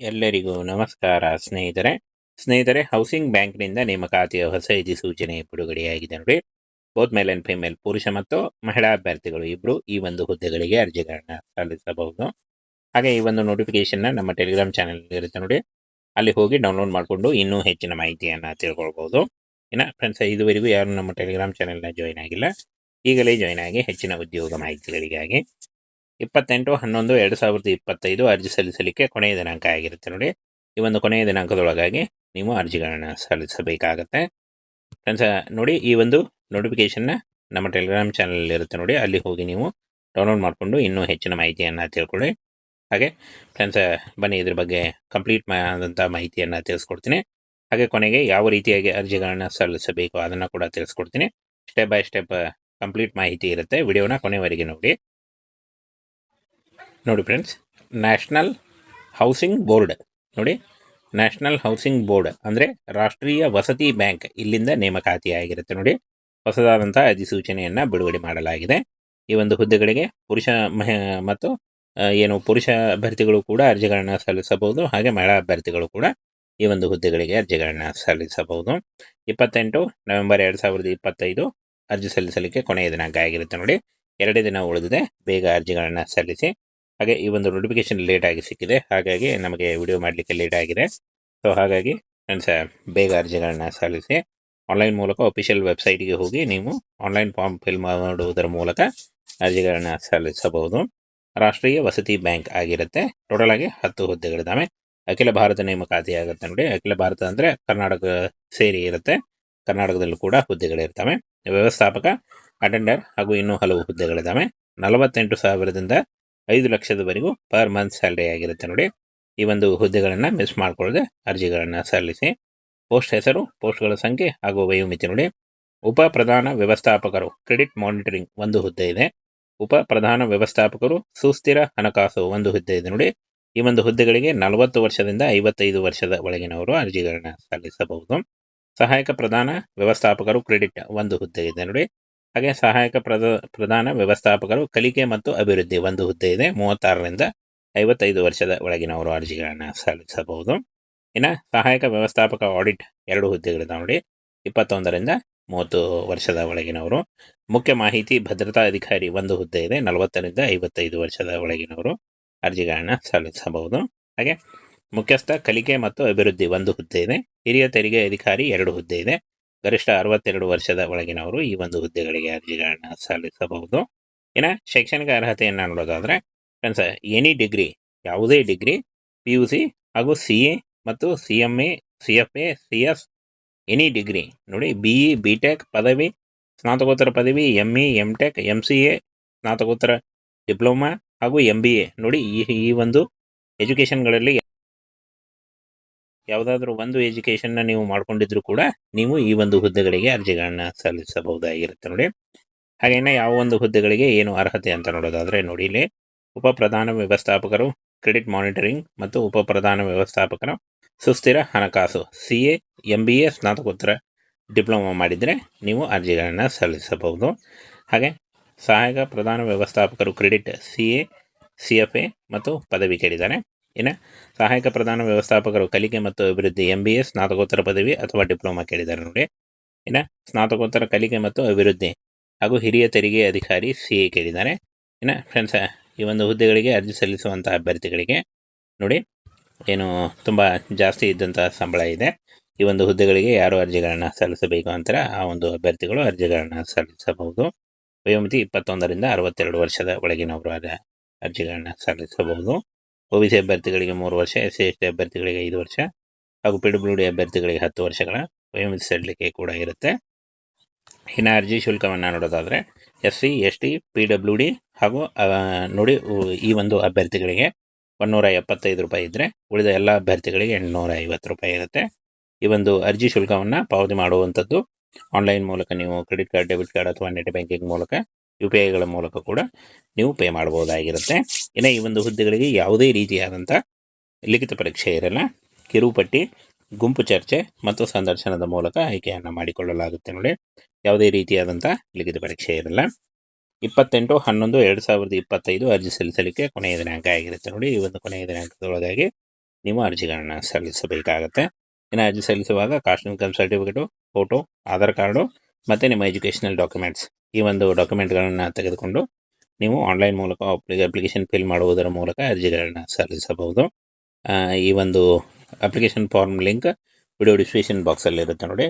ಎಲ್ಲರಿಗೂ ನಮಸ್ಕಾರ ಸ್ನೇಹಿತರೆ. ಸ್ನೇಹಿತರೆ ಹೌಸಿಂಗ್ ಬ್ಯಾಂಕ್ನಿಂದ ನೇಮಕಾತಿಯ ಹೊಸ ಅಧಿಸೂಚನೆ ಬಿಡುಗಡೆಯಾಗಿದೆ ನೋಡಿ. ಬೋತ್ ಮೇಲ್ ಅಂಡ್ ಫಿಮೇಲ್ ಪುರುಷ ಮತ್ತು ಮಹಿಳಾ ಅಭ್ಯರ್ಥಿಗಳು ಇಬ್ಬರು ಈ ಒಂದು ಹುದ್ದೆಗಳಿಗೆ ಅರ್ಜಿಗಳನ್ನು ಸಲ್ಲಿಸಬಹುದು. ಹಾಗೆ ಈ ಒಂದು ನೋಟಿಫಿಕೇಶನ್ನ ನಮ್ಮ ಟೆಲಿಗ್ರಾಮ್ ಚಾನೆಲ್ ಇರುತ್ತೆ ನೋಡಿ. ಅಲ್ಲಿ ಹೋಗಿ ಡೌನ್ಲೋಡ್ ಮಾಡಿಕೊಂಡು ಇನ್ನೂ ಹೆಚ್ಚಿನ ಮಾಹಿತಿಯನ್ನು ತಿಳ್ಕೊಳ್ಬೋದು ಇನ್ನು ಫ್ರೆಂಡ್ಸ್ ಇದುವರೆಗೂ ಯಾರು ನಮ್ಮ ಟೆಲಿಗ್ರಾಮ್ ಚಾನೆಲ್ನ ಜಾಯಿನ್ ಆಗಿಲ್ಲ. ಈಗಲೇ ಜಾಯಿನ್ ಆಗಿ ಹೆಚ್ಚಿನ ಉದ್ಯೋಗ ಮಾಹಿತಿಗಳಿಗಾಗಿ. ಇಪ್ಪತ್ತೆಂಟು, ಹನ್ನೊಂದು, ಎರಡು ಸಾವಿರದ ಇಪ್ಪತ್ತೈದು ಅರ್ಜಿ ಸಲ್ಲಿಸಲಿಕ್ಕೆ ಕೊನೆಯ ದಿನಾಂಕ ಆಗಿರುತ್ತೆ ನೋಡಿ. ಈ ಒಂದು ಕೊನೆಯ ದಿನಾಂಕದೊಳಗಾಗಿ ನೀವು ಅರ್ಜಿಗಳನ್ನು ಸಲ್ಲಿಸಬೇಕಾಗತ್ತೆ. ಫ್ರೆಂಡ್ಸ್, ನೋಡಿ ಈ ಒಂದು ನೋಟಿಫಿಕೇಷನ್ನ ನಮ್ಮ ಟೆಲಿಗ್ರಾಮ್ ಚಾನಲ್ ಇರುತ್ತೆ ನೋಡಿ. ಅಲ್ಲಿ ಹೋಗಿ ನೀವು ಡೌನ್ಲೋಡ್ ಮಾಡಿಕೊಂಡು ಇನ್ನೂ ಹೆಚ್ಚಿನ ಮಾಹಿತಿಯನ್ನು ತಿಳ್ಕೊಳ್ಳಿ. ಹಾಗೆ ಫ್ರೆಂಡ್ಸ್, ಬನ್ನಿ ಇದ್ರ ಬಗ್ಗೆ ಕಂಪ್ಲೀಟ್ ಆದಂಥ ಮಾಹಿತಿಯನ್ನು ತಿಳಿಸ್ಕೊಡ್ತೀನಿ. ಹಾಗೆ ಕೊನೆಗೆ ಯಾವ ರೀತಿಯಾಗಿ ಅರ್ಜಿಗಳನ್ನು ಸಲ್ಲಿಸಬೇಕು ಅದನ್ನು ಕೂಡ ತಿಳಿಸ್ಕೊಡ್ತೀನಿ. ಸ್ಟೆಪ್ ಬೈ ಸ್ಟೆಪ್ ಕಂಪ್ಲೀಟ್ ಮಾಹಿತಿ ಇರುತ್ತೆ. ವಿಡಿಯೋನ ಕೊನೆವರೆಗೆ ನೋಡಿ. ನೋಡಿ ಫ್ರೆಂಡ್ಸ್ ನ್ಯಾಷನಲ್ ಹೌಸಿಂಗ್ ಬೋರ್ಡ್ ನೋಡಿ ನ್ಯಾಷನಲ್ ಹೌಸಿಂಗ್ ಬೋರ್ಡ್ ಅಂದರೆ ರಾಷ್ಟ್ರೀಯ ವಸತಿ ಬ್ಯಾಂಕ್ ಇಲ್ಲಿಂದ ನೇಮಕಾತಿಯಾಗಿರುತ್ತೆ. ನೋಡಿ ಹೊಸದಾದಂಥ ಅಧಿಸೂಚನೆಯನ್ನು ಬಿಡುಗಡೆ ಮಾಡಲಾಗಿದೆ. ಈ ಒಂದು ಹುದ್ದೆಗಳಿಗೆ ಪುರುಷ ಮಹ, ಮತ್ತು ಏನು ಪುರುಷ ಅಭ್ಯರ್ಥಿಗಳು ಕೂಡ ಅರ್ಜಿಗಳನ್ನು ಸಲ್ಲಿಸಬಹುದು, ಹಾಗೆ ಮಹಿಳಾ ಅಭ್ಯರ್ಥಿಗಳು ಕೂಡ ಈ ಒಂದು ಹುದ್ದೆಗಳಿಗೆ ಅರ್ಜಿಗಳನ್ನು ಸಲ್ಲಿಸಬಹುದು. ಇಪ್ಪತ್ತೆಂಟು ನವೆಂಬರ್ ಎರಡು ಸಾವಿರದ ಇಪ್ಪತ್ತೈದು ಅರ್ಜಿ ಸಲ್ಲಿಸಲಿಕ್ಕೆ ಕೊನೆಯ ದಿನಾಂಕ ಆಗಿರುತ್ತೆ. ನೋಡಿ, ಎರಡೇ ದಿನ ಉಳಿದಿದೆ. ಬೇಗ ಅರ್ಜಿಗಳನ್ನು ಸಲ್ಲಿಸಿ ಹಾಗೆ ಈ ಒಂದು ನೋಟಿಫಿಕೇಶನ್ ಲೇಟ್ ಆಗಿ ಸಿಕ್ಕಿದೆ. ಹಾಗಾಗಿ ನಮಗೆ ವಿಡಿಯೋ ಮಾಡಲಿಕ್ಕೆ ಲೇಟ್ ಆಗಿದೆ. ಸೊ ಹಾಗಾಗಿ ಫ್ರೆಂಡ್ಸ್ ಬೇಗ ಅರ್ಜಿಗಳನ್ನ ಸಲ್ಲಿಸಿ ಆನ್ಲೈನ್ ಮೂಲಕ ಅಫಿಷಿಯಲ್ ವೆಬ್ಸೈಟ್ಗೆ ಹೋಗಿ ನೀವು ಆನ್ಲೈನ್ ಫಾರ್ಮ್ ಫಿಲ್ ಮಾಡುವುದರ ಮೂಲಕ ಅರ್ಜಿಗಳನ್ನು ಸಲ್ಲಿಸಬಹುದು. ರಾಷ್ಟ್ರೀಯ ವಸತಿ ಬ್ಯಾಂಕ್ ಆಗಿರುತ್ತೆ. ಟೋಟಲ್ ಆಗಿ ಹತ್ತು ಹುದ್ದೆಗಳಿದ್ದಾವೆ. ಅಖಿಲ ಭಾರತ ನೇಮಕಾತಿ ಆಗುತ್ತೆ ನೋಡಿ. ಅಖಿಲ ಭಾರತ ಅಂದರೆ ಕರ್ನಾಟಕ ಸೇರಿ ಇರುತ್ತೆ. ಕರ್ನಾಟಕದಲ್ಲೂ ಕೂಡ ಹುದ್ದೆಗಳಿರ್ತವೆ. ವ್ಯವಸ್ಥಾಪಕ ಅಟೆಂಡರ್ ಹಾಗೂ ಇನ್ನೂ ಹಲವು ಹುದ್ದೆಗಳಿದ್ದಾವೆ. ನಲವತ್ತೆಂಟು ಸಾವಿರದಿಂದ ಐದು ಲಕ್ಷದವರೆಗೂ ಪರ್ ಮಂತ್ ಸ್ಯಾಲ್ರಿ ಆಗಿರುತ್ತೆ ನೋಡಿ. ಈ ಒಂದು ಹುದ್ದೆಗಳನ್ನು ಮಿಸ್ ಮಾಡಿಕೊಳ್ಳದೆ ಅರ್ಜಿಗಳನ್ನು ಸಲ್ಲಿಸಿ. ಪೋಸ್ಟ್ ಹೆಸರು, ಪೋಸ್ಟ್ಗಳ ಸಂಖ್ಯೆ ಹಾಗೂ ವಯೋಮಿತಿ ನೋಡಿ. ಉಪ ಪ್ರಧಾನ ವ್ಯವಸ್ಥಾಪಕರು, ಕ್ರೆಡಿಟ್ ಮಾನಿಟರಿಂಗ್ ಒಂದು ಹುದ್ದೆ ಇದೆ. ಉಪ ಪ್ರಧಾನ ವ್ಯವಸ್ಥಾಪಕರು, ಸುಸ್ಥಿರ ಹಣಕಾಸು ಒಂದು ಹುದ್ದೆ ಇದೆ ನೋಡಿ. ಈ ಒಂದು ಹುದ್ದೆಗಳಿಗೆ ನಲವತ್ತು ವರ್ಷದಿಂದ ಐವತ್ತೈದು ವರ್ಷದ ಒಳಗಿನವರು ಅರ್ಜಿಗಳನ್ನು ಸಲ್ಲಿಸಬಹುದು. ಸಹಾಯಕ ಪ್ರಧಾನ ವ್ಯವಸ್ಥಾಪಕರು, ಕ್ರೆಡಿಟ್ ಒಂದು ಹುದ್ದೆ ಇದೆ ನೋಡಿ. ಹಾಗೆ ಸಹಾಯಕ ಪ್ರದ, ಪ್ರಧಾನ ವ್ಯವಸ್ಥಾಪಕರು ಕಲಿಕೆ ಮತ್ತು ಅಭಿವೃದ್ಧಿ ಒಂದು ಹುದ್ದೆ ಇದೆ. ಮೂವತ್ತಾರರಿಂದ ಐವತ್ತೈದು ವರ್ಷದ ಒಳಗಿನವರು ಅರ್ಜಿಗಳನ್ನು ಸಲ್ಲಿಸಬಹುದು. ಇನ್ನು ಸಹಾಯಕ ವ್ಯವಸ್ಥಾಪಕ ಆಡಿಟ್ ಎರಡು ಹುದ್ದೆಗಳಿದೆ ನೋಡಿ. ಇಪ್ಪತ್ತೊಂದರಿಂದ ಮೂವತ್ತು ವರ್ಷದ ಒಳಗಿನವರು ಮುಖ್ಯ ಮಾಹಿತಿ ಭದ್ರತಾ ಅಧಿಕಾರಿ ಒಂದು ಹುದ್ದೆ ಇದೆ. ನಲವತ್ತರಿಂದ ಐವತ್ತೈದು ವರ್ಷದ ಒಳಗಿನವರು ಅರ್ಜಿಗಳನ್ನು ಸಲ್ಲಿಸಬಹುದು. ಹಾಗೆ ಮುಖ್ಯಸ್ಥ ಕಲಿಕೆ ಮತ್ತು ಅಭಿವೃದ್ಧಿ ಒಂದು ಹುದ್ದೆ ಇದೆ. ಹಿರಿಯ ತೆರಿಗೆ ಅಧಿಕಾರಿ ಎರಡು ಹುದ್ದೆ ಇದೆ. ಗರಿಷ್ಠ ಅರವತ್ತೆರಡು ವರ್ಷದ ಒಳಗಿನವರು ಈ ಒಂದು ಹುದ್ದೆಗಳಿಗೆ ಅರ್ಜಿಗಳನ್ನು ಸಲ್ಲಿಸಬಹುದು. ಇನ್ನು ಶೈಕ್ಷಣಿಕ ಅರ್ಹತೆಯನ್ನು ನೋಡೋದಾದರೆ ಫ್ರೆಂಡ್ಸ್ ಎನಿ ಡಿಗ್ರಿ ಯಾವುದೇ ಡಿಗ್ರಿ ಪಿ ಯು ಸಿ ಹಾಗೂ ಸಿ ಎ ಮತ್ತು C M A C F A C S any degree ನೋಡಿ ಬಿ ಇ ಬಿ ಟೆಕ್ ಪದವಿ, ಸ್ನಾತಕೋತ್ತರ ಪದವಿ M E M tech M C A ಸ್ನಾತಕೋತ್ತರ ಡಿಪ್ಲೊಮಾ ಹಾಗೂ M B A ನೋಡಿ ಈ ಈ ಒಂದು ಎಜುಕೇಷನ್ಗಳಲ್ಲಿ ಯಾವುದಾದ್ರೂ ಒಂದು ಎಜುಕೇಷನ್ನ ನೀವು ಮಾಡ್ಕೊಂಡಿದ್ರು ಕೂಡ ನೀವು ಈ ಒಂದು ಹುದ್ದೆಗಳಿಗೆ ಅರ್ಜಿಗಳನ್ನು ಸಲ್ಲಿಸಬಹುದಾಗಿರುತ್ತೆ ನೋಡಿ. ಹಾಗೇನೆ ಯಾವ ಒಂದು ಹುದ್ದೆಗಳಿಗೆ ಏನು ಅರ್ಹತೆ ಅಂತ ನೋಡೋದಾದರೆ ನೋಡಿ ಇಲ್ಲಿ ಉಪ ಪ್ರಧಾನ ವ್ಯವಸ್ಥಾಪಕರು ಕ್ರೆಡಿಟ್ ಮಾನಿಟರಿಂಗ್ ಮತ್ತು ಉಪ ಪ್ರಧಾನ ವ್ಯವಸ್ಥಾಪಕರು, ಸುಸ್ಥಿರ ಹಣಕಾಸು C A M B A ಸ್ನಾತಕೋತ್ತರ ಡಿಪ್ಲೊಮಾ ಮಾಡಿದರೆ ನೀವು ಅರ್ಜಿಗಳನ್ನು ಸಲ್ಲಿಸಬಹುದು. ಹಾಗೆ ಸಹಾಯಕ ಪ್ರಧಾನ ವ್ಯವಸ್ಥಾಪಕರು credit C A C F A ಮತ್ತು ಪದವಿ ಕೇಳಿದ್ದಾರೆ. ಇನ್ನು ಸಹಾಯಕ ಪ್ರಧಾನ ವ್ಯವಸ್ಥಾಪಕರು ಕಲಿಕೆ ಮತ್ತು ಅಭಿವೃದ್ಧಿ ಎಂ ಬಿ ಎ ಸ್ನಾತಕೋತ್ತರ ಪದವಿ ಅಥವಾ ಡಿಪ್ಲೊಮಾ ಕೇಳಿದ್ದಾರೆ ನೋಡಿ. ಇನ್ನು ಸ್ನಾತಕೋತ್ತರ ಕಲಿಕೆ ಮತ್ತು ಅಭಿವೃದ್ಧಿ ಹಾಗೂ ಹಿರಿಯ ತೆರಿಗೆ ಅಧಿಕಾರಿ ಸಿ ಎ ಕೇಳಿದ್ದಾರೆ. ಇನ್ನು ಫ್ರೆಂಡ್ಸ್ ಈ ಒಂದು ಹುದ್ದೆಗಳಿಗೆ ಅರ್ಜಿ ಸಲ್ಲಿಸುವಂಥ ಅಭ್ಯರ್ಥಿಗಳಿಗೆ ನೋಡಿ ಏನು ತುಂಬ ಜಾಸ್ತಿ ಇದ್ದಂತಹ ಸಂಬಳ ಇದೆ. ಈ ಒಂದು ಹುದ್ದೆಗಳಿಗೆ ಯಾರು ಅರ್ಜಿಗಳನ್ನು ಸಲ್ಲಿಸಬೇಕು ಅಂತ ಆ ಒಂದು ಅಭ್ಯರ್ಥಿಗಳು ಅರ್ಜಿಗಳನ್ನು ಸಲ್ಲಿಸಬಹುದು. ವಯೋಮಿತಿ ಇಪ್ಪತ್ತೊಂದರಿಂದ ಅರವತ್ತೆರಡು ವರ್ಷದ ಒಳಗಿನವರು ಅರ್ಜಿ- ಅರ್ಜಿಗಳನ್ನು ಸಲ್ಲಿಸಬಹುದು. ಒ ಬಿ ಸಿ ಅಭ್ಯರ್ಥಿಗಳಿಗೆ ಮೂರು ವರ್ಷ, ಎಸ್ ಸಿ ಎಸ್ ಟಿ ಅಭ್ಯರ್ಥಿಗಳಿಗೆ ಐದು ವರ್ಷ ಹಾಗೂ ಪಿ ಡಬ್ಲ್ಯೂ ಡಿ ಅಭ್ಯರ್ಥಿಗಳಿಗೆ ಹತ್ತು ವರ್ಷಗಳ ವಯೋಮಿತಿ ಸಡಿಲಿಕೆ ಕೂಡ ಇರುತ್ತೆ. ಇನ್ನು ಅರ್ಜಿ ಶುಲ್ಕವನ್ನು ನೋಡೋದಾದರೆ S C, S T, P W D ಹಾಗೂ ನೋಡಿ ಈ ಒಂದು ಅಭ್ಯರ್ಥಿಗಳಿಗೆ ಒನ್ನೂರ ಎಪ್ಪತ್ತೈದು ರೂಪಾಯಿ ಇದ್ದರೆ ಉಳಿದ ಎಲ್ಲ ಅಭ್ಯರ್ಥಿಗಳಿಗೆ ಎಂಟುನೂರ ಐವತ್ತು ರೂಪಾಯಿ ಇರುತ್ತೆ. ಈ ಒಂದು ಅರ್ಜಿ ಶುಲ್ಕವನ್ನು ಪಾವತಿ ಮಾಡುವಂಥದ್ದು ಆನ್ಲೈನ್ ಮೂಲಕ ನೀವು ಕ್ರೆಡಿಟ್ ಕಾರ್ಡ್, ಡೆಬಿಟ್ ಕಾರ್ಡ್ ಅಥವಾ ನೆಟ್ ಬ್ಯಾಂಕಿಂಗ್ ಮೂಲಕ ಯು ಪಿ ಐಗಳ ಮೂಲಕ ಕೂಡ ನೀವು ಪೇ ಮಾಡಬಹುದಾಗಿರುತ್ತೆ. ಇನ್ನು ಈ ಒಂದು ಹುದ್ದೆಗಳಿಗೆ ಯಾವುದೇ ರೀತಿಯಾದಂಥ ಲಿಖಿತ ಪರೀಕ್ಷೆ ಇರಲ್ಲ. ಕಿರುಪಟ್ಟಿ, ಗುಂಪು ಚರ್ಚೆ ಮತ್ತು ಸಂದರ್ಶನದ ಮೂಲಕ ಆಯ್ಕೆಯನ್ನು ಮಾಡಿಕೊಳ್ಳಲಾಗುತ್ತೆ ನೋಡಿ. ಯಾವುದೇ ರೀತಿಯಾದಂಥ ಲಿಖಿತ ಪರೀಕ್ಷೆ ಇರಲ್ಲ. ಇಪ್ಪತ್ತೆಂಟು, ಹನ್ನೊಂದು, ಎರಡು ಸಾವಿರದ ಇಪ್ಪತ್ತೈದು ಅರ್ಜಿ ಸಲ್ಲಿಸಲಿಕ್ಕೆ ಕೊನೆಯ ದಿನಾಂಕ ಆಗಿರುತ್ತೆ ನೋಡಿ. ಈ ಒಂದು ಕೊನೆಯ ದಿನಾಂಕದೊಳಗಾಗಿ ನೀವು ಅರ್ಜಿಗಳನ್ನು ಸಲ್ಲಿಸಬೇಕಾಗತ್ತೆ. ಇನ್ನು ಅರ್ಜಿ ಸಲ್ಲಿಸುವಾಗ caste income certificate, photo, Aadhaar card ಮತ್ತು ನಿಮ್ಮ ಎಜುಕೇಷನಲ್ ಡಾಕ್ಯುಮೆಂಟ್ಸ್ ಈ ಒಂದು ಡಾಕ್ಯುಮೆಂಟ್ಗಳನ್ನು ತೆಗೆದುಕೊಂಡು ನೀವು ಆನ್ಲೈನ್ ಮೂಲಕ ಅಪ್ಲಿಕೇಶನ್ ಫಿಲ್ ಮಾಡುವುದರ ಮೂಲಕ ಅರ್ಜಿಗಳನ್ನು ಸಲ್ಲಿಸಬಹುದು. ಈ ಒಂದು application form link video description ಬಾಕ್ಸಲ್ಲಿರುತ್ತೆ ನೋಡಿ.